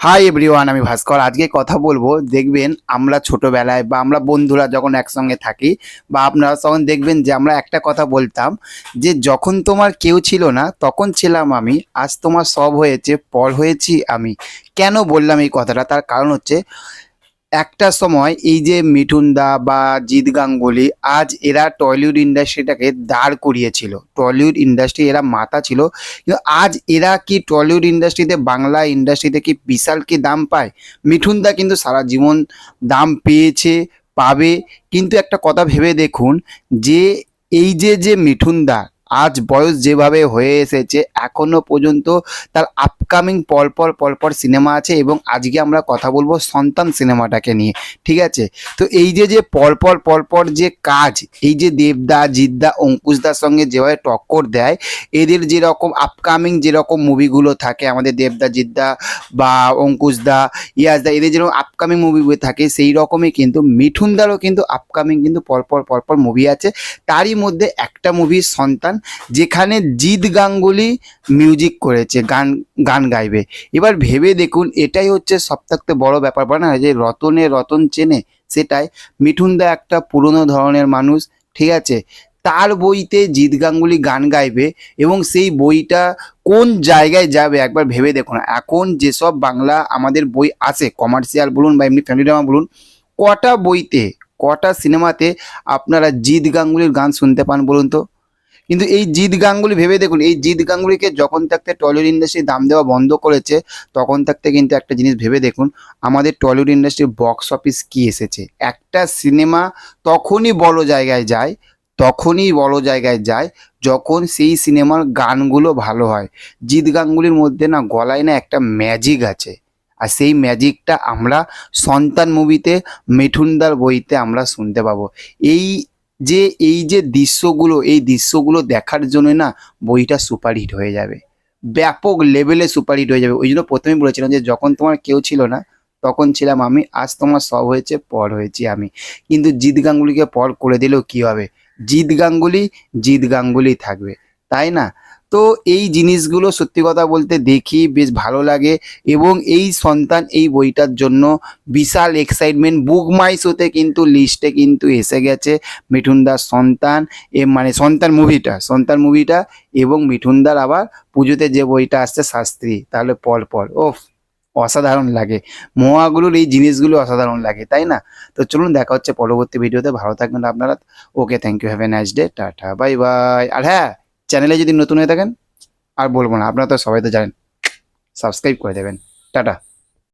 Hi everyone আমি ভাস্কর। আজকে কথা বলব, দেখবেন আমরা ছোটবেলায় বা আমরা বন্ধুরা যখন একসঙ্গে থাকি বা আপনারা তখন দেখবেন যে আমরা একটা কথা বলতাম যে যখন তোমার কেউ ছিল না, তখন ছিলাম আমি, আজ তোমার সব হয়েছে, পর হয়েছি আমি। কেন বললাম এই কথাটা? তার কারণ হচ্ছে একটা সময় এই যে মিঠুন দা বা জিৎ গাঙ্গুলি আজ এরা টলিউড ইন্ডাস্ট্রিটাকে দাঁড় করিয়েছিল। টলিউড ইন্ডাস্ট্রি এরা মাথা ছিল। কিন্তু আজ এরা কি টলিউড ইন্ডাস্ট্রিতে, বাংলা ইন্ডাস্ট্রিতে কি বিশাল কি দাম পায়? মিঠুন দা কিন্তু সারা জীবন দাম পেয়েছে, পাবে। কিন্তু একটা কথা ভেবে দেখুন যে এই যে যে মিঠুন দা আজ বয়স যেভাবে হয়ে এসেছে, এখনও পর্যন্ত তার আপকামিং পরপর পরপর সিনেমা আছে এবং আজকে আমরা কথা বলব সন্তান সিনেমাটাকে নিয়ে, ঠিক আছে? তো এই যে যে পরপর পরপর যে কাজ, এই যে দেবদা, জিদ্দা, অঙ্কুশদার সঙ্গে যেভাবে টক্কর দেয়, এদের যেরকম আপকামিং যেরকম মুভিগুলো থাকে, আমাদের দেবদা, জিদ্দা বা অঙ্কুশদা, ইয়াসদা, এদের যেরকম আপকামিং মুভি থাকে, সেই রকমই কিন্তু মিঠুনদারও কিন্তু আপকামিং কিন্তু পরপর পরপর মুভি আছে। তারই মধ্যে একটা মুভি সন্তান, যেখানে জিৎ গাঙ্গুলি মিউজিক করেছে, গান গান গাইবে। এবার ভেবে দেখুন, এটাই হচ্ছে সবথেকে বড় ব্যাপার। না, যে রতনে রতন চেনে, সেটাই। মিঠুনদা একটা পুরনো ধরনের মানুষ, ঠিক আছে? তার বইতে জিৎ গাঙ্গুলি গান গাইবে এবং সেই বইটা কোন জায়গায় যাবে একবার ভেবে দেখুন। এখন যেসব বাংলা আমাদের বই আছে, কমার্শিয়াল বলুন বা এমনি ফ্যামিলি ড্রামা বলুন, কটা বইতে, কটা সিনেমাতে আপনারা জিৎ গাঙ্গুলির গান শুনতে পান বলুন তো? কিন্তু এই জিৎ গাঙ্গুলি ভেবে দেখুন, এই জিৎ গাঙ্গুলিকে যখন থাকতে টলিউড ইন্ডাস্ট্রি দাম দেওয়া বন্ধ করেছে, তখন থাকতে কিন্তু একটা জিনিস ভেবে দেখুন, আমাদের টলিউড ইন্ডাস্ট্রির বক্স অফিস কি এসেছে? একটা সিনেমা তখনই বড় জায়গায় যায়, তখনই বড় জায়গায় যায়, যখন সেই সিনেমার গানগুলো ভালো হয়। জিৎ গাঙ্গুলির মধ্যে না গলায় না একটা ম্যাজিক আছে। আর সেই ম্যাজিকটা আমরা সন্তান মুভিতে মিঠুনদার বইতে আমরা শুনতে পাবো। এই যে এই যে দৃশ্যগুলো, এই দৃশ্যগুলো দেখার জন্য না বইটা সুপারহিট হয়ে যাবে। ব্যাপক লেভেলে সুপারহিট হয়ে যাবে। ওই জন্য প্রথমেই বলেছিলাম যে যখন তোমার কেউ ছিল না, তখন ছিলাম আমি, আজ তোমার সব হয়েছে, পর হয়েছি আমি। কিন্তু জিৎ গাঙ্গুলিকে পর করে দিলেও কী হবে? জিৎ গাঙ্গুলি জিৎ গাঙ্গুলি থাকবে। তাই না? তো এই জিনিসগুলো সত্যি কথা বলতে দেখি বেশ ভালো লাগে এবং এই সন্তান এই বইটার জন্য বিশাল এক্সাইটমেন্ট বুক মাই শোতে কিন্তু লিস্টে কিন্তু এসে গেছে মিঠুনদার সন্তান, এ মানে সন্তান মুভিটা সন্তান মুভিটা এবং মিঠুনদার আবার পুজোতে যে বইটা আসছে শাস্ত্রী, তাহলে পর পর ওফ, অসাধারণ লাগে। মহাগুলোর এই জিনিসগুলো অসাধারণ লাগে, তাই না? তো চলুন দেখা হচ্ছে পরবর্তী ভিডিওতে ভালো থাকবেন আপনারা। Okay thank you have a nice day tata bye bye আর হ্যাঁ চ্যানেলে যদি নতুন হয়ে থাকেন, আর বলব না, আপনারা তো সবাই তো জানেন, সাবস্ক্রাইব করে দেবেন। টাটা।